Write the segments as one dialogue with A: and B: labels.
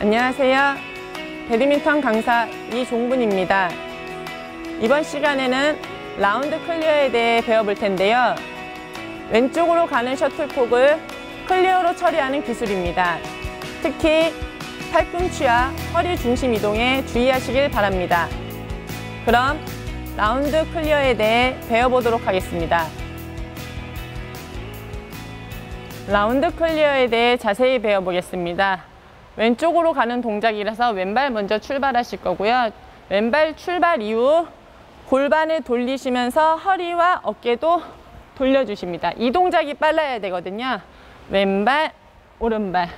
A: 안녕하세요. 배드민턴 강사 이종분입니다. 이번 시간에는 라운드 클리어에 대해 배워볼 텐데요. 왼쪽으로 가는 셔틀콕을 클리어로 처리하는 기술입니다. 특히 팔꿈치와 허리 중심 이동에 주의하시길 바랍니다. 그럼 라운드 클리어에 대해 배워보도록 하겠습니다. 라운드 클리어에 대해 자세히 배워보겠습니다. 왼쪽으로 가는 동작이라서 왼발 먼저 출발하실 거고요. 왼발 출발 이후 골반을 돌리시면서 허리와 어깨도 돌려주십니다. 이 동작이 빨라야 되거든요. 왼발, 오른발.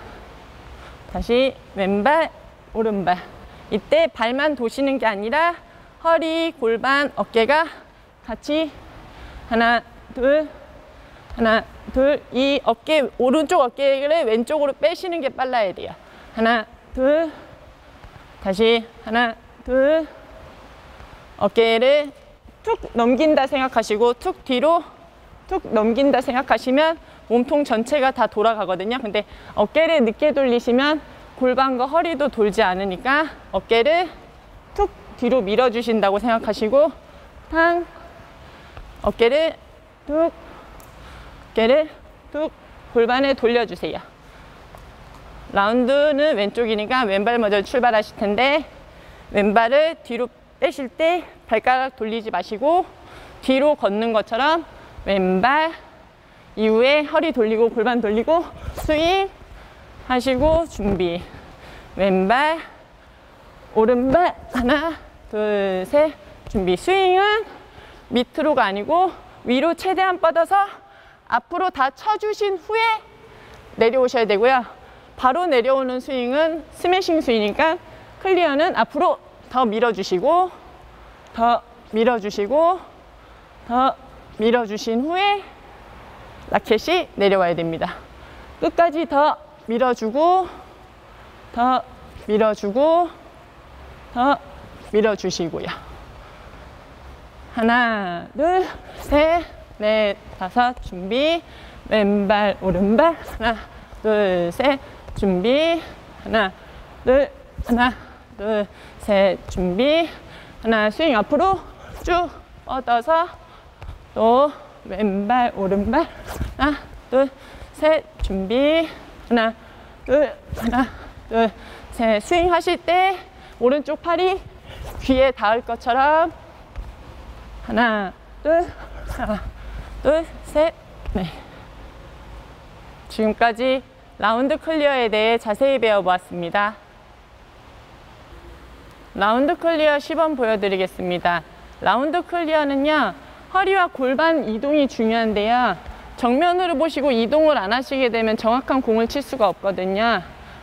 A: 다시 왼발, 오른발. 이때 발만 도시는 게 아니라 허리, 골반, 어깨가 같이 하나, 둘, 하나, 둘. 이 어깨, 오른쪽 어깨를 왼쪽으로 빼시는 게 빨라야 돼요. 하나, 둘. 다시 하나, 둘. 어깨를 툭 넘긴다 생각하시고 툭 뒤로 툭 넘긴다 생각하시면 몸통 전체가 다 돌아가거든요. 근데 어깨를 늦게 돌리시면 골반과 허리도 돌지 않으니까 어깨를 툭 뒤로 밀어주신다고 생각하시고 탕 어깨를 툭 어깨를 툭 골반을 돌려주세요. 라운드는 왼쪽이니까 왼발 먼저 출발하실 텐데 왼발을 뒤로 빼실 때 발가락 돌리지 마시고 뒤로 걷는 것처럼 왼발 이후에 허리 돌리고 골반 돌리고 스윙 하시고 준비. 왼발 오른발 하나 둘 셋 준비. 스윙은 밑으로가 아니고 위로 최대한 뻗어서 앞으로 다 쳐주신 후에 내려오셔야 되고요 바로 내려오는 스윙은 스매싱 스윙이니까 클리어는 앞으로 더 밀어주시고 더 밀어주시고 더 밀어주신 후에 라켓이 내려와야 됩니다. 끝까지 더 밀어주고 더 밀어주고 더 밀어주시고요. 하나 둘 셋 넷 다섯 준비 왼발 오른발 하나 둘 셋 준비. 하나 둘 하나 둘 셋 준비. 하나 스윙 앞으로 쭉 뻗어서 또 왼발 오른발. 하나 둘 셋 준비. 하나 둘 하나 둘 셋. 스윙 하실 때 오른쪽 팔이 귀에 닿을 것처럼. 하나 둘 하나 둘셋넷 지금까지 라운드 클리어에 대해 자세히 배워보았습니다. 라운드 클리어 시범 보여드리겠습니다. 라운드 클리어는요, 허리와 골반 이동이 중요한데요. 정면으로 보시고 이동을 안 하시게 되면 정확한 공을 칠 수가 없거든요.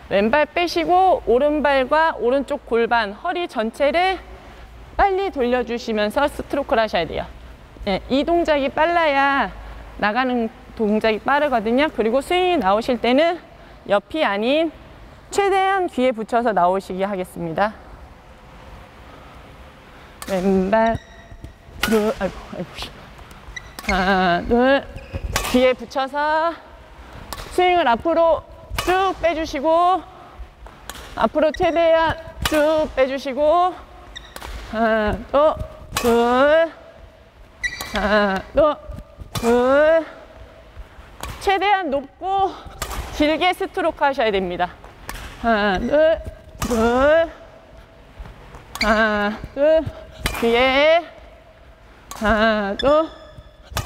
A: 왼발 빼시고 오른발과 오른쪽 골반, 허리 전체를 빨리 돌려주시면서 스트로크를 하셔야 돼요. 네, 이 동작이 빨라야 나가는 동작이 빠르거든요. 그리고 스윙이 나오실 때는 옆이 아닌 최대한 귀에 붙여서 나오시게 하겠습니다. 왼발 둘 아이고 아이고. 하나 둘. 뒤에 붙여서 스윙을 앞으로 쭉 빼주시고 앞으로 최대한 쭉 빼주시고 하나 또 둘. 하나 또 둘. 최대한 높고 길게 스트로크 하셔야 됩니다. 하나 둘 둘. 하나 둘. 뒤에. 하나 둘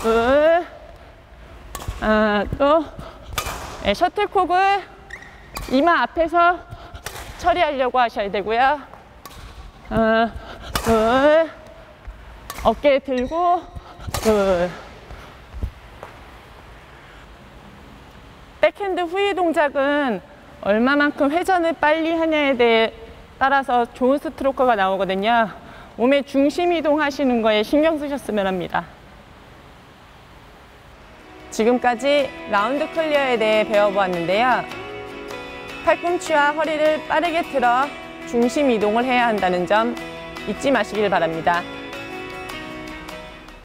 A: 둘. 하나 또. 네, 셔틀콕을 이마 앞에서 처리하려고 하셔야 되고요. 하나 둘. 어깨 들고 둘 백핸드 후위 동작은 얼마만큼 회전을 빨리 하냐에 대해 따라서 좋은 스트로크가 나오거든요. 몸의 중심 이동하시는 거에 신경 쓰셨으면 합니다. 지금까지 라운드 클리어에 대해 배워보았는데요. 팔꿈치와 허리를 빠르게 틀어 중심 이동을 해야 한다는 점 잊지 마시길 바랍니다.